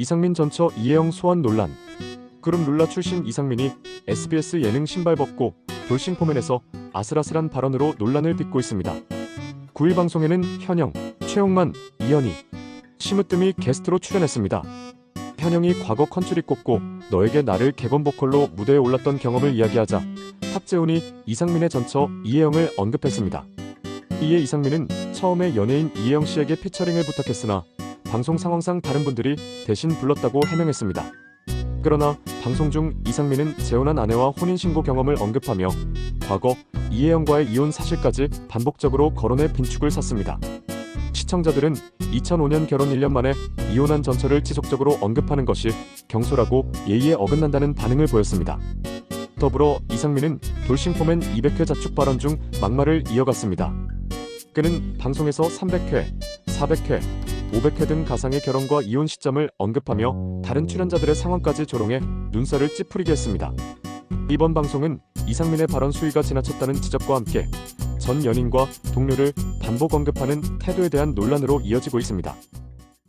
이상민 전처 이혜영 소환 논란. 그룹 룰라 출신 이상민이 SBS 예능 신발 벗고 돌싱 포맨에서 아슬아슬한 발언으로 논란을 빚고 있습니다. 9일 방송에는 현영, 최홍만, 이현희, 심으뜸이 게스트로 출연했습니다. 현영이 과거 컨츄리 꼽고 너에게 나를 개건 보컬로 무대에 올랐던 경험을 이야기하자 탁재훈이 이상민의 전처 이혜영을 언급했습니다. 이에 이상민은 처음에 연예인 이혜영 씨에게 피처링을 부탁했으나 방송 상황상 다른 분들이 대신 불렀다고 해명했습니다. 그러나 방송 중 이상민은 재혼한 아내와 혼인신고 경험을 언급하며 과거 이혜영과의 이혼 사실까지 반복적으로 거론해 빈축을 샀습니다. 시청자들은 2005년 결혼 1년 만에 이혼한 전처를 지속적으로 언급하는 것이 경솔하고 예의에 어긋난다는 반응을 보였습니다. 더불어 이상민은 돌싱포맨 200회 자축 발언 중 막말을 이어갔습니다. 그는 방송에서 300회, 400회, 500회 등 가상의 결혼과 이혼 시점을 언급하며 다른 출연자들의 상황까지 조롱해 눈살을 찌푸리게 했습니다. 이번 방송은 이상민의 발언 수위가 지나쳤다는 지적과 함께 전 연인과 동료를 반복 언급하는 태도에 대한 논란으로 이어지고 있습니다.